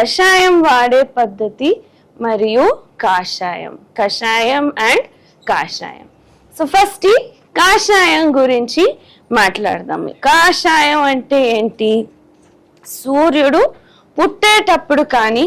కషాయం వాడే పద్ధతి మరియు కాషాయం. కషాయం అండ్ కాషాయం. సో ఫస్ట్ కాషాయం గురించి మాట్లాడదాం. కాషాయం అంటే ఏంటి? సూర్యుడు పుట్టేటప్పుడు కానీ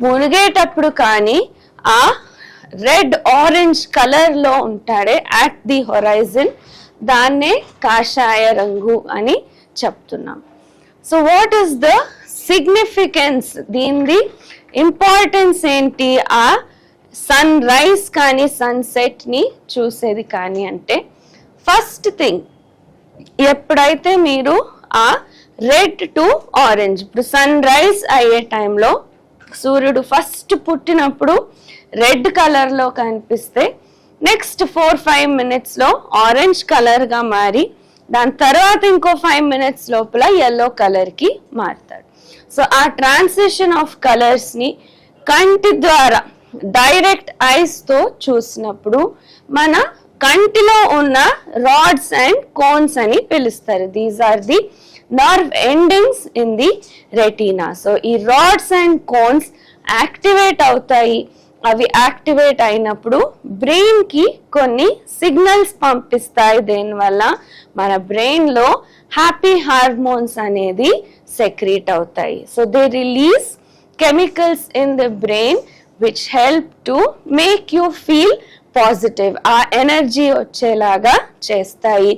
మునిగేటప్పుడు కానీ ఆ రెడ్ ఆరెంజ్ కలర్లో ఉంటాడే అట్ ది హొరైజన్ దాన్నే కాషాయ రంగు అని చెప్తున్నాం. So what is the significance దీనిది. ఇంపార్టెన్స్ ఏంటి? ఆ సన్ రైజ్ కానీ సన్సెట్ని చూసేది కానీ అంటే ఫస్ట్ థింగ్ ఎప్పుడైతే మీరు ఆ రెడ్ టు ఆరెంజ్ ఇప్పుడు సన్ రైజ్ అయ్యే టైంలో సూర్యుడు ఫస్ట్ పుట్టినప్పుడు రెడ్ కలర్లో కనిపిస్తే నెక్స్ట్ ఫోర్ ఫైవ్ మినిట్స్లో ఆరెంజ్ కలర్గా మారి దాని తర్వాత ఇంకో ఫైవ్ మినిట్స్ లోపల ఎల్లో కలర్కి మారుతాడు. సో ఆ ట్రాన్సిషన్ ఆఫ్ కలర్స్ని కంటి ద్వారా డైరెక్ట్ ఐస్తో చూసినప్పుడు మన కంటిలో ఉన్న రాడ్స్ అండ్ కోన్స్ అని పిలుస్తారు. These are the nerve endings in the retina so ఈ రాడ్స్ అండ్ కోన్స్ యాక్టివేట్ అవుతాయి. అవి యాక్టివేట్ అయినప్పుడు బ్రెయిన్కి కొన్ని సిగ్నల్స్ పంపిస్తాయి. దేనివల్ల? మన బ్రెయిన్లో హ్యాపీ హార్మోన్స్ అనేది సెక్రీట్ అవుతాయి. So they release chemicals in the brain which help to make you feel positive ఆ ఎనర్జీ వచ్చేలాగా చేస్తాయి.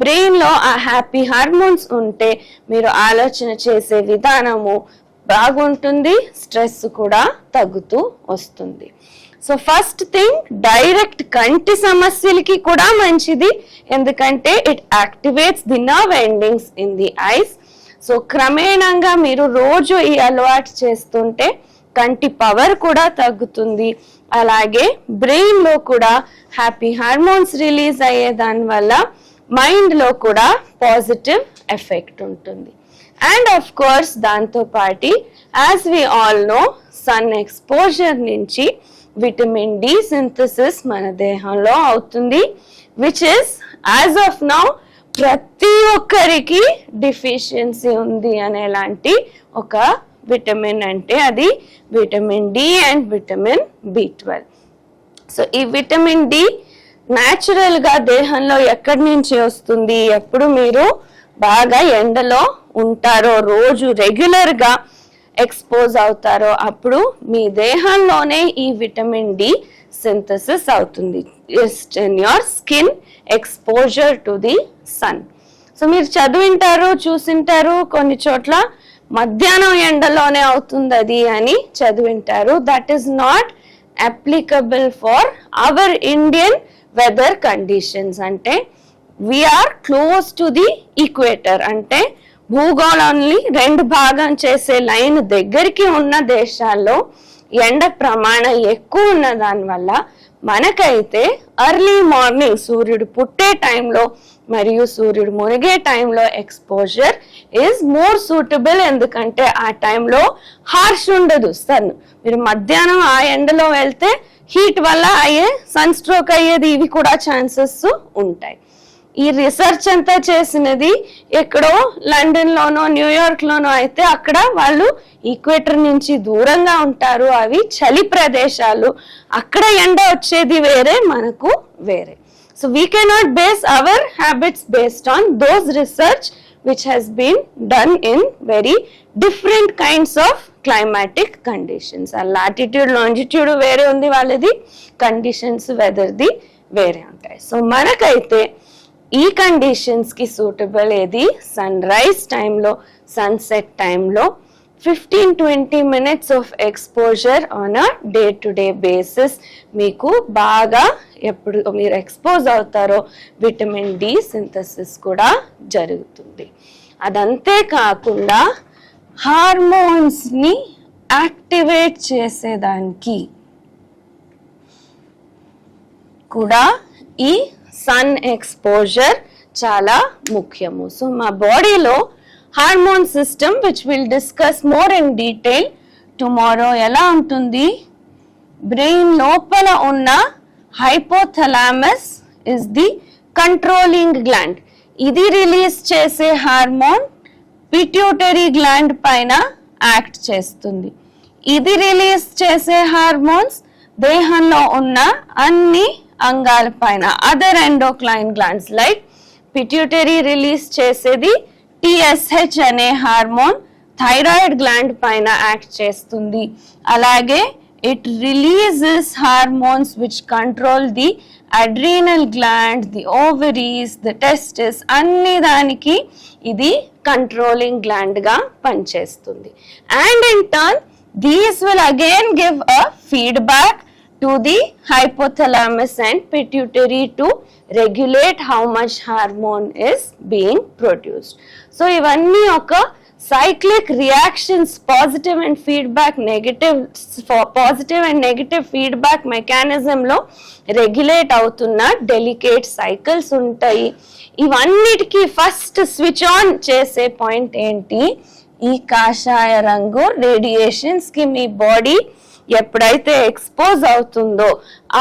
బ్రెయిన్లో ఆ హ్యాపీ హార్మోన్స్ ఉంటే మీరు ఆలోచన చేసే విధానము బాగుంటుంది స్ట్రెస్ కూడా తగ్గుతూ వస్తుంది. సో ఫస్ట్ థింగ్ డైరెక్ట్ కంటి సమస్యలకి కూడా మంచిది. ఎందుకంటే it activates the nerve endings in the eyes so క్రమేణంగా మీరు రోజు ఈ అలవాటు చేస్తుంటే కంటి పవర్ కూడా తగ్గుతుంది. అలాగే బ్రెయిన్లో కూడా హ్యాపీ హార్మోన్స్ రిలీజ్ అయ్యే దానివల్ల వల్ల కూడా పాజిటివ్ ఎఫెక్ట్ ఉంటుంది. అండ్ ఆఫ్ కోర్స్ దాంతో పాటి as we all know sun exposure నుంచి విటమిన్ డి సింథసిస్ మన దేహంలో అవుతుంది which is as of now ప్రతి ఒక్కరికి డిఫిషియన్సీ ఉంది అనేలాంటి ఒక విటమిన్ అంటే అది vitamin D and vitamin B twelve so ఈ విటమిన్ డి న్యాచురల్గా దేహంలో ఎక్కడి నుంచి వస్తుంది? ఎప్పుడు మీరు బాగా ఎండలో ఉంటారో రోజు రెగ్యులర్గా ఎక్స్పోజ్ అవుతారో అప్పుడు మీ దేహంలోనే ఈ విటమిన్ డి సింథసిస్ అవుతుంది. Just in your skin exposure to the sun so మీరు చదివింటారు చూసింటారు కొన్ని చోట్ల మధ్యాహ్నం ఎండలోనే అవుతుంది అది అని చదివింటారు. That is not applicable for our Indian weather conditions అంటే we are close to the equator అంటే భూగోళాన్ని రెండు భాగం చేసే లైన్ దగ్గరికి ఉన్న దేశాల్లో ఎండ ప్రమాణం ఎక్కువ ఉన్న దానివల్ల మనకైతే అర్లీ మార్నింగ్ సూర్యుడు పుట్టే టైంలో మరియు సూర్యుడు మునిగే టైంలో ఎక్స్పోజర్ ఈజ్ మోర్ సూటబుల్ ఎందుకంటే ఆ టైంలో హార్ష్ ఉండదు సన్ మీరు మధ్యాహ్నం ఆ ఎండలో వెళ్తే హీట్ వల్ల అయ్యే సన్ స్ట్రోక్ అయ్యేది ఇవి కూడా ఛాన్సెస్ ఉంటాయి. ఈ రీసెర్చ్ అంతా చేసినది ఎక్కడో లండన్ లోనో న్యూయార్క్ లోనో అయితే అక్కడ వాళ్ళు ఈక్వేటర్ నుంచి దూరంగా ఉంటారు. అవి చలి ప్రదేశాలు. అక్కడ ఎండ వచ్చేది వేరే మనకు వేరే. So we cannot base our habits based on those research which has been done in very different kinds of climatic conditions ఆ లాటిట్యూడ్ లాంజిట్యూడ్ వేరే ఉంది వాళ్ళది కండిషన్స్ వెదర్ది వేరే ఉంటాయి. సో మనకైతే ఈ కండిషన్స్కి సూటబుల్ ఏది? సన్ రైజ్ టైంలో సన్సెట్ టైంలో fifteen twenty minutes of exposure on a day to day basis మీకు బాగా ఎప్పుడు మీరు ఎక్స్పోజ్ అవుతారో విటమిన్ డి సింథసిస్ కూడా జరుగుతుంది. అదంతే కాకుండా హార్మోన్స్ని యాక్టివేట్ చేసేదానికి కూడా ఈ సన్ ఎక్స్పోజర్ చాలా ముఖ్యము. సో మా బాడీలో hormone system which will discuss more in detail tomorrow ఎలా ఉంటుంది? బ్రెయిన్ లోపల ఉన్న hypothalamus is the controlling gland ఇది రిలీజ్ చేసే హార్మోన్ పిట్యూటరీ గ్లాండ్ పైన యాక్ట్ చేస్తుంది. ఇది రిలీజ్ చేసే హార్మోన్స్ దేహంలో ఉన్న అన్ని అంగాల పైన. Other endocrine glands like pituitary release చేసేది టిఎస్హెచ్ అనే హార్మోన్ థైరాయిడ్ గ్లాండ్ పైన యాక్ట్ చేస్తుంది. అలాగే it releases hormones which control the adrenal gland the ovaries the testis అన్ని దానికి ఇది కంట్రోలింగ్ గ్లాండ్గా పనిచేస్తుంది. And in turn these will again give a feedback to the hypothalamus and pituitary to regulate how much hormone is being produced. So ఇవన్నీ ఒక cyclic reactions positive and feedback negative positive and negative feedback మెకానిజంలో regulate అవుతున్న delicate cycles ఉంటాయి ఇవన్నిటికీ first switch on చేసే point ఏంటి ఈ కాషాయ రంగు రేడియేషన్స్కి మీ బాడీ ఎప్పుడైతే ఎక్స్పోజ్ అవుతుందో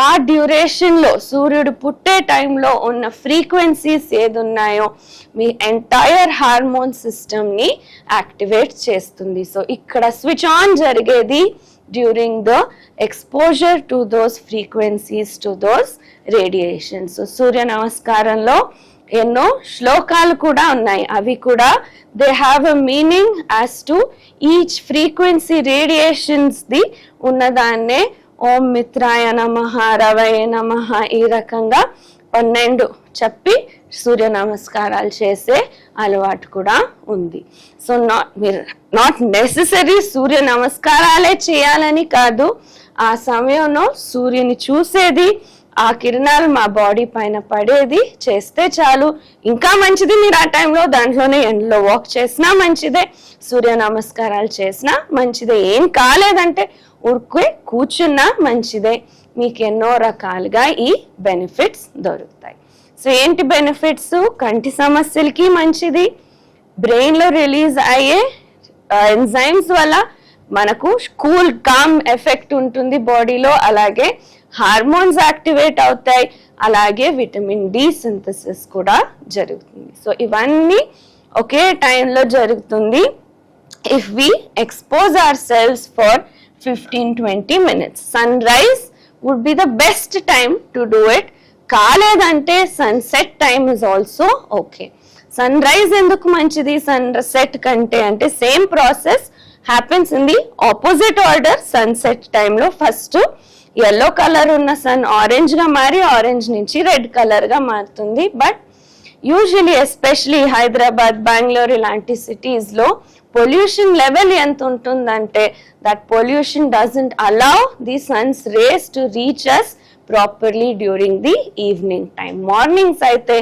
ఆ డ్యూరేషన్లో సూర్యుడు పుట్టే టైంలో ఉన్న ఫ్రీక్వెన్సీస్ ఏదున్నాయో మీ ఎంటైర్ హార్మోన్ సిస్టమ్ని యాక్టివేట్ చేస్తుంది. సో ఇక్కడ స్విచ్ ఆన్ జరిగేది during the exposure to those frequencies to those radiation so సూర్య నమస్కారంలో ఎన్నో శ్లోకాలు కూడా ఉన్నాయి. అవి కూడా they have a meaning as to each frequency రేడియేషన్స్ది ఉన్నదాన్నే ఓం మిత్రాయ నమ రవయ నమ ఈ రకంగా పన్నెండు చెప్పి సూర్య నమస్కారాలు చేసే అలవాటు కూడా ఉంది. సో నాట్ మీరు నాట్ నెససరీ సూర్య నమస్కారాలే చేయాలని కాదు. ఆ సమయంలో సూర్యుని చూసేది ఆ కిరణాలు మా బాడీ పైన పడేది చేస్తే చాలు. ఇంకా మంచిది మీరు ఆ టైంలో దాంట్లోనే ఎండలో వాక్ చేసినా మంచిదే సూర్య నమస్కారాలు చేసినా మంచిదే. ఏం కాలేదంటే ఉడికే కూర్చున్నా మంచిదే. మీకు ఎన్నో రకాలుగా ఈ బెనిఫిట్స్ దొరుకుతాయి. సో ఏంటి బెనిఫిట్స్ కంటి సమస్యలకి మంచిది బ్రెయిన్లో రిలీజ్ అయ్యే ఎంజైమ్స్ వల్ల మనకు కూల్ కామ్ ఎఫెక్ట్ ఉంటుంది బాడీలో అలాగే హార్మోన్స్ యాక్టివేట్ అవుతాయి. అలాగే విటమిన్ డి సింథసిస్ కూడా జరుగుతుంది. సో ఇవన్నీ ఒకే టైంలో జరుగుతుంది. If we expose our cells for fifteen twenty minutes sunrise would be the best time to do it కాలేదంటే sunset time is also okay sunrise ఎందుకు మంచిది? సన్ సెట్ కంటే అంటే same process happens in the opposite order sunset టైంలో first yellow colour ఉన్న sun ఆరెంజ్గా మారి orange నుంచి red కలర్గా మారుతుంది. But usually especially Hyderabad Bengaluru ఇలాంటి సిటీస్లో పొల్యూషన్ లెవెల్ ఎంత ఉంటుందంటే that pollution doesn't allow the sun's rays to reach us properly during the evening time mornings అయితే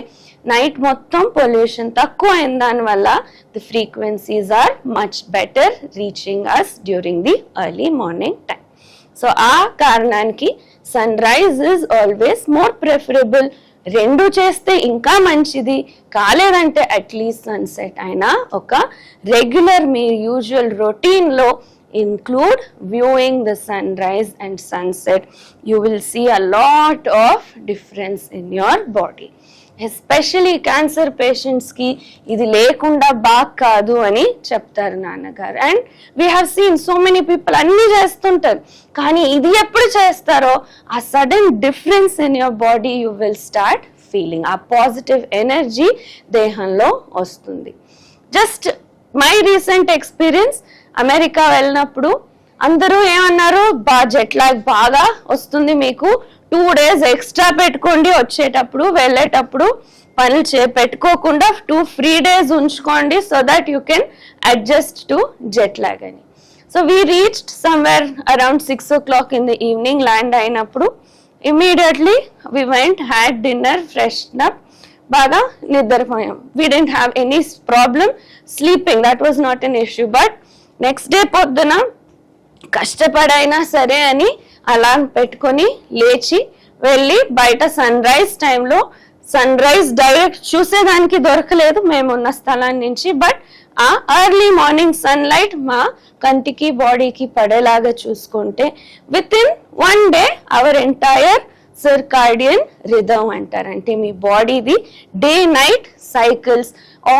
నైట్ మొత్తం పొల్యూషన్ తక్కువ అయిన దానివల్ల the frequencies are much better reaching us during the early morning time so ఆ కారణానికి sunrise is always more preferable రెండు చేస్తే ఇంకా మంచిది. కాలేదంటే అట్లీస్ట్ సన్ సెట్ అయినా ఒక రెగ్యులర్ మీ యూజువల్ రొటీన్లో include viewing the sunrise and sunset you will see a lot of difference in your body especially cancer పేషెంట్స్కి ఇది లేకుండా బాగా కాదు అని చెప్తారు నాన్నగారు. And we have seen so many people అన్నీ చేస్తుంటారు. కానీ ఇది ఎప్పుడు చేస్తారో ఆ sudden difference in your body you will start feeling ఆ పాజిటివ్ ఎనర్జీ దేహంలో వస్తుంది. Just my recent experience America వెళ్ళినప్పుడు అందరూ ఏమన్నారు? బా జెట్ లాగ్ బాగా వస్తుంది మీకు. టూ డేస్ ఎక్స్ట్రా పెట్టుకోండి వచ్చేటప్పుడు వెళ్ళేటప్పుడు. పనులు చే పెట్టుకోకుండా టూ ఫ్రీ డేస్ ఉంచుకోండి so that you can adjust to jet lag అని. So we reached somewhere around six o'clock in the evening land అయినప్పుడు. Immediately we went had dinner fresh up బాగా నిద్రపోయాం. We didn't have any problem sleeping that was not an issue but next day పొద్దున కష్టపడైనా సరే అని alarm పెట్టుకొని లేచి వెళ్ళి బయట సన్ రైజ్ టైంలో సన్ రైజ్ డైరెక్ట్ చూసేదానికి దొరకలేదు. మేమున్న స్థలం నుంచి బట్ ఆ ఎర్లీ మార్నింగ్ సన్ లైట్ మా కంటికి బాడీకి పడేలాగా చూసుకుంటే within one day our entire circadian rhythm అంటారంటే మీ బాడీది డే నైట్ సైకిల్స్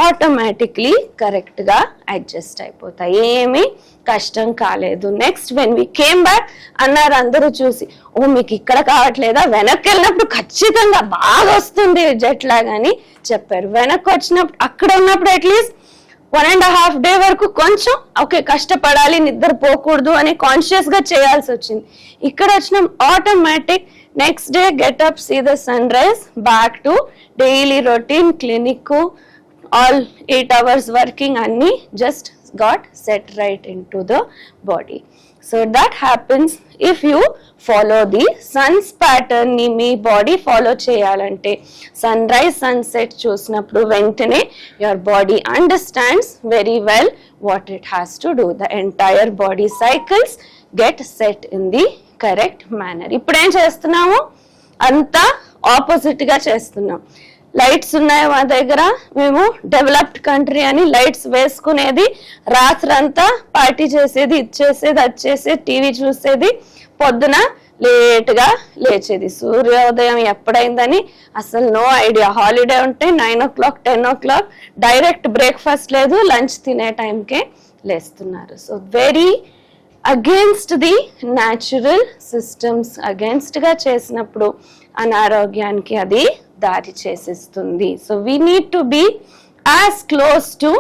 ఆటోమేటిక్లీ కరెక్ట్గా అడ్జస్ట్ అయిపోతాయి. ఏమీ కష్టం కాలేదు. Next when we came back అన్నారు అందరూ చూసి ఓ మీకు ఇక్కడ కావట్లేదా? వెనక్కి వెళ్ళినప్పుడు ఖచ్చితంగా బాగా వస్తుంది జట్లాగా అని చెప్పారు. వెనక్కి వచ్చినప్పుడు అక్కడ ఉన్నప్పుడు at least one and half day వరకు కొంచెం ఓకే కష్టపడాలి నిద్ర పోకూడదు అని కాన్షియస్గా చేయాల్సి వచ్చింది. ఇక్కడ వచ్చిన automatic next day get up see the sunrise back to daily routine clinic all eight hours working అన్ని just got set right into the body so that happens if you follow the sun's ప్యాటర్న్ని మీ body follow చేయాలంటే. Sunrise sunset చూసినప్పుడు వెంటనే your body understands very well what it has to do the entire body cycles get set in the correct manner ఇప్పుడు ఏం చేస్తున్నాము అంతా ఆపోజిట్గా చేస్తున్నాం లైట్స్ ఉన్నాయి మా దగ్గర? మేము డెవలప్డ్ కంట్రీ అని లైట్స్ వేసుకునేది రాత్రంతా పార్టీ చేసేది ఇచ్చేసేది వచ్చేసేది టీవీ చూసేది పొద్దున లేట్గా లేచేది. సూర్యోదయం ఎప్పుడైందని అసలు నో ఐడియా హాలిడే ఉంటే nine o'clock ten o'clock direct breakfast లేదు లంచ్ తినే టైంకే లేస్తున్నారు. So very against the natural systems అగేన్స్ట్గా చేసినప్పుడు అనారోగ్యానికి అది దారి చేసేస్తుంది. So we need to be as close to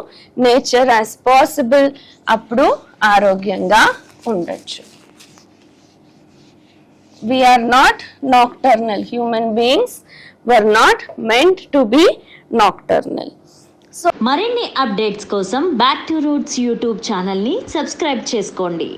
nature as possible అప్పుడు ఆరోగ్యంగా ఉండొచ్చు. We are not nocturnal human beings were not meant to be nocturnal మరిన్ని అప్డేట్స్ కోసం బ్యాక్ టు రూట్స్ యూట్యూబ్ ఛానల్ని సబ్స్క్రైబ్ చేసుకోండి.